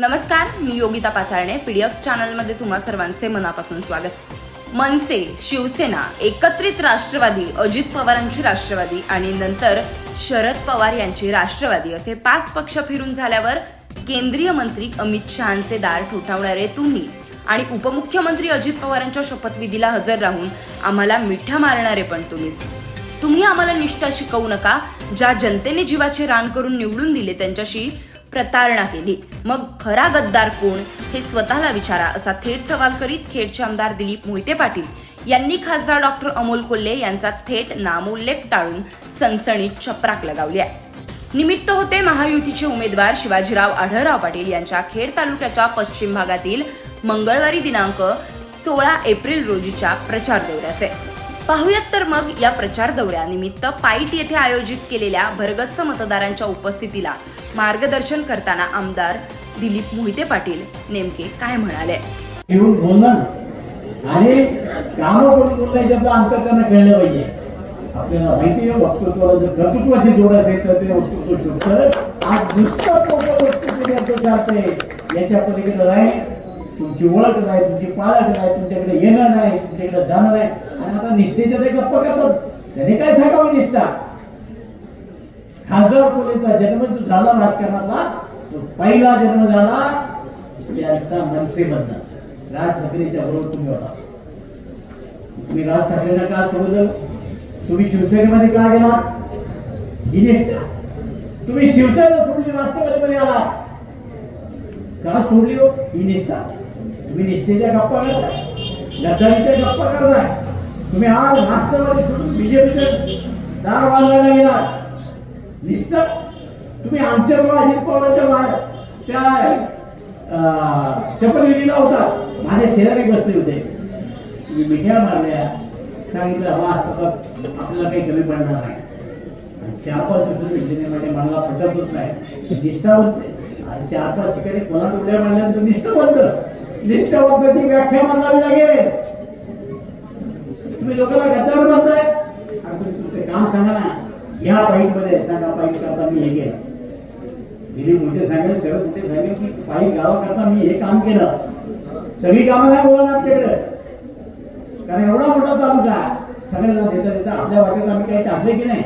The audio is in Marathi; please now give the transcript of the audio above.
नमस्कार मी योगिता पाचारणे पीडीएफ चॅनलमध्ये तुम्हा सर्वांचे मनापासून स्वागत. मनसे शिवसेना एकत्रित राष्ट्रवादी अजित पवारांची राष्ट्रवादी आणि नंतर शरद पवार यांची राष्ट्रवादी असे पाच पक्ष फिरून झाल्यावर केंद्रीय मंत्री अमित शहाचे दार ठोठावणारे तुम्ही. आणि उपमुख्यमंत्री अजित पवारांच्या शपथविधीला हजर राहून आम्हाला मिठ्या मारणारे पण तुम्हीच. तुम्ही आम्हाला निष्ठा शिकवू नका. ज्या जनतेने जीवाचे रान करून निवडून दिले त्यांच्याशी प्रतारणा केली. मग खरा गद्दार कोण? हे स्वतःला विचारा असा थेट सवाल करीत खेडचे आमदार दिलीप मोहिते पाटील. यांनी खासदार डॉक्टर अमोल कोल्हे यांचा थेट नामोल्लेख टाळून सनसणीत चपराक लगावली आहे. निमित्त होते महायुतीचे उमेदवार शिवाजीराव आढळराव पाटील यांच्या खेड तालुक्याच्या पश्चिम भागातील मंगळवारी दिनांक सोळा एप्रिल रोजीच्या प्रचार दौऱ्याचे. पाहूयात तर मग या प्रचार दौऱ्यानिमित्त पाईट येथे आयोजित केलेल्या भरगच्च मतदारांच्या उपस्थितीला मार्गदर्शन करताना आमदार दिलीप मोहिते पाटील नेमके काय म्हणाले? आणि पाहिजे. आपल्याला माहिती आहे वक्तृत्वाला जर कर्तृत्वाची जोड असेल तर ते वक्तृत्व आज नुसतं वक्तृत्व याच्या पलीकडे नाही तुमची ओळख नाही तुमची पाळख नाही तुमच्याकडे येणं नाही तुमच्याकडे जाणं नाही. आणि आता निष्ठेच्या ते गप्पा करतात. त्याने काय सांगावं निष्ठा? खासदार कोलेचा जन्म जो झाला राजकारणातला तो पहिला जन्म झाला त्यांचा मनसेमधनं. राज ठाकरेच्या बरोबर तुम्ही होता. तुम्ही राज ठाकरेंना का सोडलं? तुम्ही शिवसेनेमध्ये का गेला? ही निष्ठा. तुम्ही शिवसेना सोडली राष्ट्रवादीमध्ये आला. का सोडली हो? ही निष्ठा. तुम्ही निष्ठेच्या गप्पा करताय. गद्दारीच्या गप्पा करताय. तुम्ही आज राष्ट्रवादी सोडून बीजेपीचे दार बांधायला गेला निष्ठा. तुम्ही आमच्या अजित पवारांच्या बाहेर त्या अं, शपथविधीला होता. माझे शेजारी बसले होते. तुम्ही मिठ्या मारल्या. सांगितलं हा सतत आपल्याला काही कमी पडणार नाही. चार पाच दिवसाच्या योजनेमध्ये मला पटतच नाही निष्ठा बनते आणि चार पाच ठिकाणी कोणा उड्या मारल्यानंतर निष्ठा बनतं निष्ठावंताची व्याख्या मानावी लागेल. तुम्ही लोकांना गद्दार म्हणताय आणि तुम्ही तुमचं काम सांगा ना. या पाईपमध्ये सांगा पाईप करता मी हे केलं. दिलीप मोठे सांगेल शरद मोठे सांगेल की पाईप गावाकरता मी हे काम केलं. सगळी कामं नाही बोला आमच्याकडे कारण एवढा मोठा तालुका सगळ्यांना देता देता आपल्या वाटेत आम्ही काही टाकले की नाही?